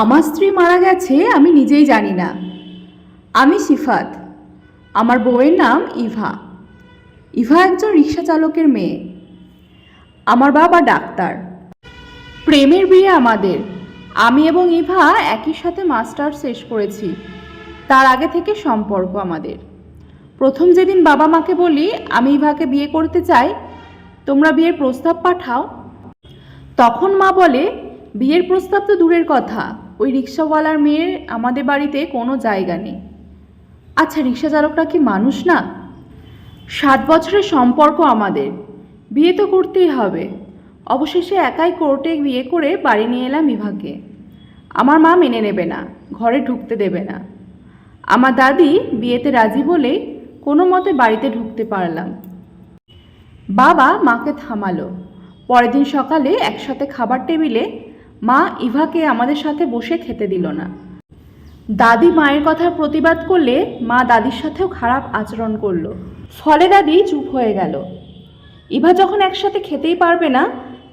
আমার স্ত্রী মারা গেছে, আমি নিজেই জানি না। আমি সিফাত আমার বউয়ের নাম ইভা। ইভা একজন রিক্সা চালকের মেয়ে। আমার বাবা ডাক্তার। প্রেমের বিয়ে আমাদের। আমি এবং ইভা একই সাথে মাস্টার শেষ করেছি। তার আগে থেকে সম্পর্ক আমাদের। প্রথম যেদিন বাবা মাকে বলি, আমি ইভাকে বিয়ে করতে চাই, তোমরা বিয়ের প্রস্তাব পাঠাও। তখন মা বলে, বিয়ের প্রস্তাব তো দূরের কথা। ওই রিক্সাওয়ালার মেয়ের আমাদের বাড়িতে কোনো জায়গা নেই। আচ্ছা রিক্সা চালকরা কি মানুষ না? সাত বছরের সম্পর্ক আমাদের। বিয়ে তো করতেই হবে। অবশেষে একাই কোর্টে বিয়ে করে বাড়ি নিয়ে এলাম ইভাকে। আমার মা মেনে নেবে না, ঘরে ঢুকতে দেবে না। আমার দাদি বিয়েতে রাজি বলে কোনো মতে বাড়িতে ঢুকতে পারলাম। বাবা মাকে থামালো। পরের দিন সকালে একসাথে খাবার টেবিলে মা ইভাকে আমাদের সাথে বসে খেতে দিল না। দাদি মায়ের কথার প্রতিবাদ করলে মা দাদির সাথেও খারাপ আচরণ করল। ফলে দাদি চুপ হয়ে গেল। ইভা যখন একসাথে খেতেই পারবে না,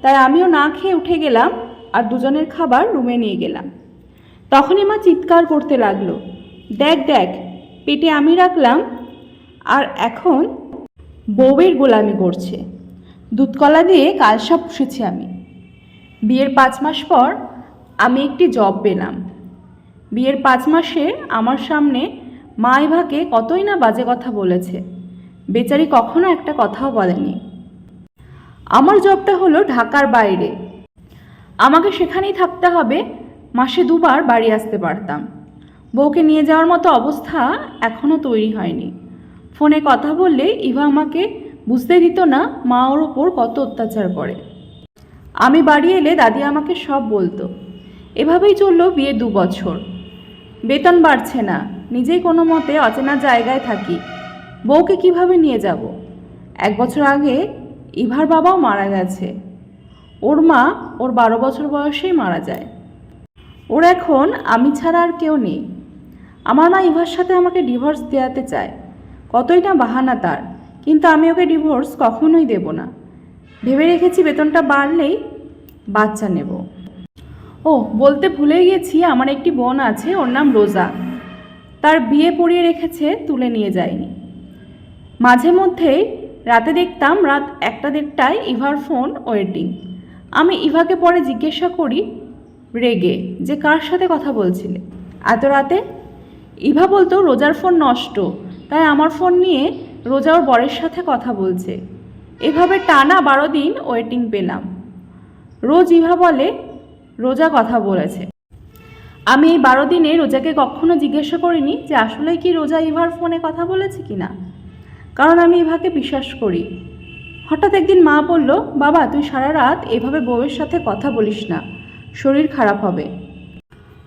তাই আমিও না খেয়ে উঠে গেলাম আর দুজনের খাবার রুমে নিয়ে গেলাম। তখনই মা চিৎকার করতে লাগল। দেখ দেখ, পেটে আমি রাখলাম আর এখন বউয়ের গোলামি করছে। দুধকলা দিয়ে কালসা পুষেছি আমি। বিয়ের পাঁচ মাস পর আমি একটি জব পেলাম। বিয়ের পাঁচ মাসে আমার সামনে মা ইভাকে কতই না বাজে কথা বলেছে। বেচারি কখনো একটা কথাও বলেনি। আমার জবটা হলো ঢাকার বাইরে। আমাকে সেখানেই থাকতে হবে। মাসে দুবার বাড়ি আসতে পারতাম। বউকে নিয়ে যাওয়ার মতো অবস্থা এখনও তৈরি হয়নি। ফোনে কথা বললে ইভা আমাকে বুঝতে দিত না মা ওর ওপর কত অত্যাচার করে। আমি বাড়ি এলে দাদি আমাকে সব বলতো। এভাবেই চলল বিয়ে দু বছর। বেতন বাড়ছে না, নিজেই কোনো মতে অচেনা জায়গায় থাকি। বউকে কীভাবে নিয়ে যাব? এক বছর আগে ইভার বাবাও মারা গেছে। ওর মা ওর বারো বছর বয়সেই মারা যায়। ওর এখন আমি ছাড়া আর কেউ নেই। আমার মা ইভার সাথে আমাকে ডিভোর্স দেওয়াতে চায়। কতই না বাহানা তার, কিন্তু আমি ওকে ডিভোর্স কখনোই দেব না। ভেবে রেখেছি বেতনটা বাড়লেই বাচ্চা নেব। ও, বলতে ভুলে গেছি, আমার একটি বোন আছে, ওর নাম রোজা। তার বিয়ে পড়িয়ে রেখেছে, তুলে নিয়ে যায়নি। মাঝে মধ্যেই রাতে দেখতাম রাত একটা দেড়টায় ইভার ফোন ওয়েটিং। আমি ইভাকে পরে জিজ্ঞাসা করি, রেগে, যে কার সাথে কথা বলছিলে? এত রাতে ইভা বলতো, রোজার ফোন নষ্ট, তাই আমার ফোন নিয়ে রোজা ওর বরের সাথে কথা বলছে। এভাবে টানা বারো দিন ওয়েটিং পেলাম। রোজ ইভা বলে, রোজা কথা বলেছে। আমি এই বারো দিনে রোজাকে কখনো জিজ্ঞাসা করিনি যে আসলে কি রোজা ইভার ফোনে কথা বলেছে কি না কারণ আমি ইভাকে বিশ্বাস করি। হঠাৎ একদিন মা বলল, বাবা, তুই সারা রাত এভাবে বউয়ের সাথে কথা বলিস না, শরীর খারাপ হবে।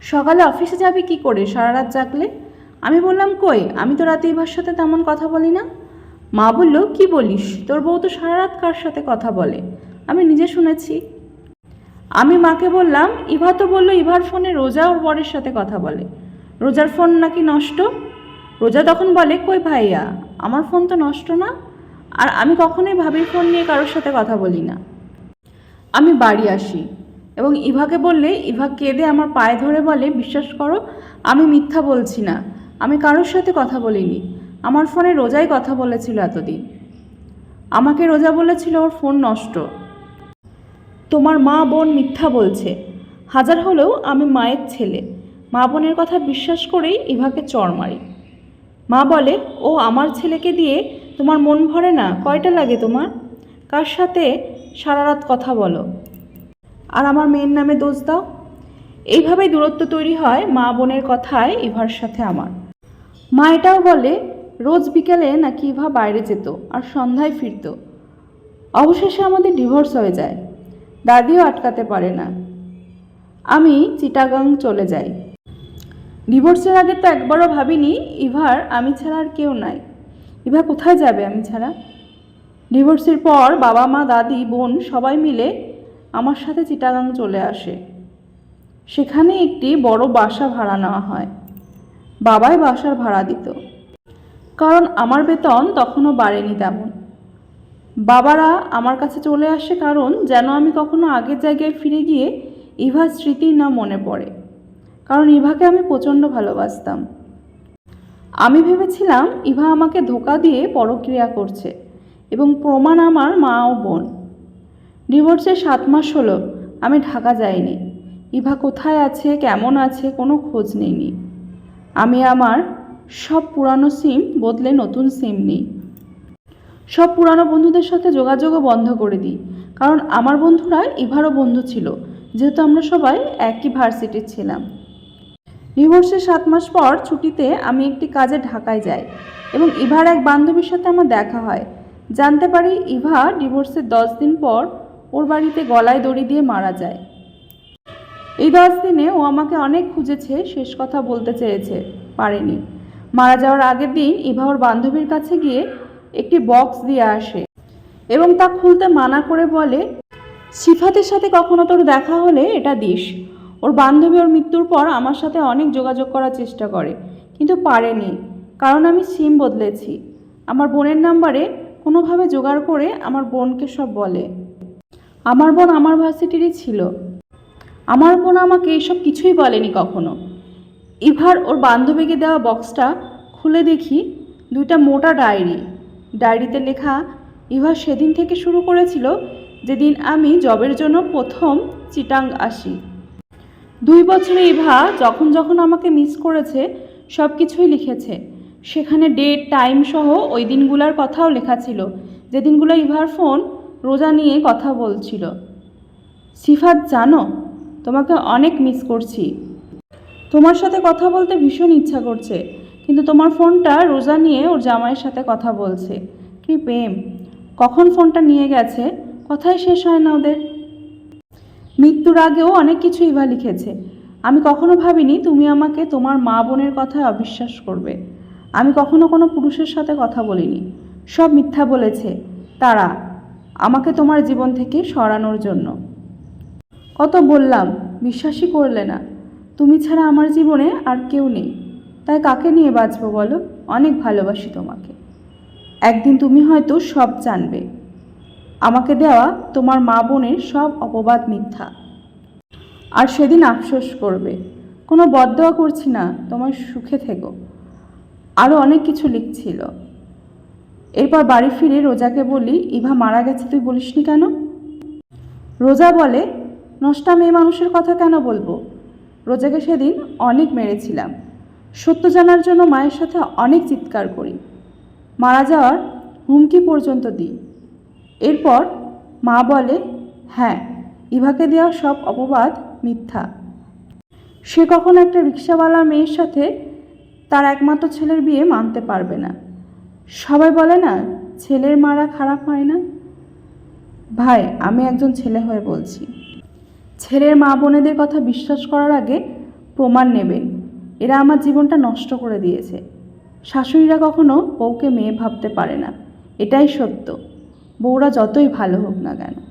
সকালে অফিসে যাবি কি করে? সারা রাত জাগলে? আমি বললাম, কই, আমি তো রাতে ইভার সাথে তেমন কথা বলি না। মা বলল, কি বলিস? তোর বউ তো সারা রাত কার সাথে কথা বলে? আমি নিজে শুনেছি আমি মাকে বললাম, ইভা তো বলল ইভার ফোনে রোজা ওর বরের সাথে কথা বলে। রোজার ফোন নাকি নষ্ট? রোজা তখন বলে, কই ভাইয়া, আমার ফোন তো নষ্ট না। আর আমি কখনোই ভাবির ফোন নিয়ে কারোর সাথে কথা বলি না। আমি বাড়ি আসি এবং ইভাকে বললে, ইভা কেঁদে আমার পায়ে ধরে বলে, বিশ্বাস করো, আমি মিথ্যা বলছি না। আমি কারোর সাথে কথা বলিনি। আমার ফোনে রোজাই কথা বলেছিল এতদিন। আমাকে রোজা বলেছিল, ওর ফোন নষ্ট। তোমার মা বোন মিথ্যা বলছে। হাজার হলেও আমি মায়ের ছেলে। মা বোনের কথা বিশ্বাস করেই ইভাকে চর মারি। মা বলে, ও আমার ছেলেকে দিয়ে তোমার মন ভরে না? কয়টা লাগে তোমার? কার সাথে সারা রাত কথা বলো। আর আমার মেয়ের নামে দোষ দাও। এইভাবেই দূরত্ব তৈরি হয় মা বোনের কথায় ইভার সাথে আমার। মা এটাও বলে, রোজ বিকেলে নাকি ইভা বাইরে যেত আর সন্ধ্যায় ফিরতো। অবশেষে আমাদের ডিভোর্স হয়ে যায়। দাদিও আটকাতে পারে না। আমি চিটাগাং চলে যাই। ডিভোর্সের আগে তো একবারও ভাবিনি, ইভার আমি ছাড়া আর কেউ নাই। ইভা কোথায় যাবে আমি ছাড়া? ডিভোর্সের পর বাবা, মা, দাদি, বোন সবাই মিলে আমার সাথে চিটাগাং চলে আসে। সেখানে একটি বড় বাসা ভাড়া নেওয়া হয়। বাবাই বাসার ভাড়া দিত। কারণ আমার বেতন তখনও বাড়েনি তেমন। বাবারা আমার কাছে চলে আসে কারণ যেন আমি কখনো আগের জায়গায় ফিরে গিয়ে ইভার স্মৃতি না মনে পড়ে। কারণ ইভাকে আমি প্রচণ্ড ভালোবাসতাম। আমি ভেবেছিলাম ইভা আমাকে ধোকা দিয়ে পরক্রিয়া করছে এবং প্রমাণ আমার মা ও বোন। ডিভোর্সের সাত মাস হলো, আমি ঢাকা যাইনি। ইভা কোথায় আছে, কেমন আছে, কোনো খোঁজ নেইনি। আমি আমার সব পুরানো সিম বদলে নতুন সিম নিই। সব পুরানো বন্ধুদের সাথে যোগাযোগও বন্ধ করে দিই। কারণ আমার বন্ধুরা ইভারও বন্ধু ছিল, যেহেতু আমরা সবাই একই ভার্সিটির ছিলাম। ডিভোর্সের সাত মাস পর ছুটিতে আমি একটি কাজে ঢাকায় যাই এবং ইভার এক বান্ধবীর সাথে আমার দেখা হয়। জানতে পারি ইভা ডিভোর্সের দশ দিন পর ওর বাড়িতে গলায় দড়ি দিয়ে মারা যায়। এই দশ দিনে ও আমাকে অনেক খুঁজেছে, শেষ কথা বলতে চেয়েছে, পারেনি। মারা যাওয়ার আগের দিন ইভা ওর বান্ধবীর কাছে গিয়ে একটি বক্স দিয়ে আসে এবং তা খুলতে মানা করে বলে, সিফাতের সাথে কখনো তোর দেখা হলে এটা দিস। ওর বান্ধবী ওর মৃত্যুর পর আমার সাথে অনেক যোগাযোগ করার চেষ্টা করে, কিন্তু পারেনি, কারণ আমি সিম বদলেছি। আমার বোনের নাম্বারে কোনোভাবে জোগাড় করে আমার বোনকে সব বলে। আমার বোন আমার ভার্সিটিরই ছিল। আমার বোন আমাকে এসব কিছুই বলেনি কখনো। ইভার ওর বান্ধবীকে দেওয়া বক্সটা খুলে দেখি, দুইটা মোটা ডায়েরি। ডায়েরিতে লেখা ইভা সেদিন থেকে শুরু করেছিল যেদিন আমি জবের জন্য প্রথম চিটাং আসি। দুই বছরে ইভা যখন যখন আমাকে মিস করেছে সব কিছুই লিখেছে। সেখানে ডেট, টাইম সহ ওই দিনগুলোর কথাও লেখা ছিল, যেদিনগুলো ইভার ফোন রোজা নিয়ে কথা বলছিল। সিফাত, জানো, তোমাকে অনেক মিস করছি। তোমার সাথে কথা বলতে ভীষণ ইচ্ছা করছে। কিন্তু তোমার ফোনটা রোজা নিয়ে ওর জামাইয়ের সাথে কথা বলছে। কি প্রেম। কখন ফোনটা নিয়ে গেছে? কথাই শেষ হয় না ওদের। মৃত্যুর আগেও অনেক কিছু ইভা লিখেছে। আমি কখনো ভাবিনি তুমি আমাকে তোমার মা বোনের কথায় অবিশ্বাস করবে। আমি কখনো কোনো পুরুষের সাথে কথা বলিনি। সব মিথ্যা বলেছে। তারা, আমাকে তোমার জীবন থেকে সরানোর জন্য। কত বললাম, বিশ্বাসই করলে না। তুমি ছাড়া আমার জীবনে আর কেউ নেই। তাই কাকে নিয়ে বাঁচবো বলো? অনেক ভালোবাসি তোমাকে। একদিন তুমি হয়তো সব জানবে। আমাকে দেওয়া তোমার মা বোনের সব অপবাদ মিথ্যা। আর সেদিন আফসোস করবে। কোনো বদয়া করছি না, তোমার সুখে থেকো। আরও অনেক কিছু লিখছিল। এরপর বাড়ি ফিরে রোজাকে বলি, ইভা, মারা গেছে তুই বলিসনি কেন? রোজা বলে, নষ্টা মেয়ে মানুষের কথা কেন বলব? রোজাকে সেদিন অনেক মেরেছিলাম। সত্য জানার জন্য মায়ের সাথে অনেক চিৎকার করি। মারা যাওয়ার হুমকি পর্যন্ত দিই। এরপর মা বলে হ্যাঁ ইভাকে দেওয়া সব অপবাদ মিথ্যা। সে কখনো একটা রিক্সাওয়ালা মেয়ের সাথে তার একমাত্র ছেলের বিয়ে মানতে পারবে না। সবাই বলে না, ছেলের মারা খারাপ হয় না। ভাই, আমি একজন ছেলে হয়ে বলছি। ছেলের মা বোনেদের কথা বিশ্বাস করার আগে প্রমাণ নেবেন। এরা আমার জীবনটা নষ্ট করে দিয়েছে। শাশুড়িরা কখনো বউকে মেয়ে ভাবতে পারে না। এটাই সত্য। বউরা যতই ভালো হোক না কেন।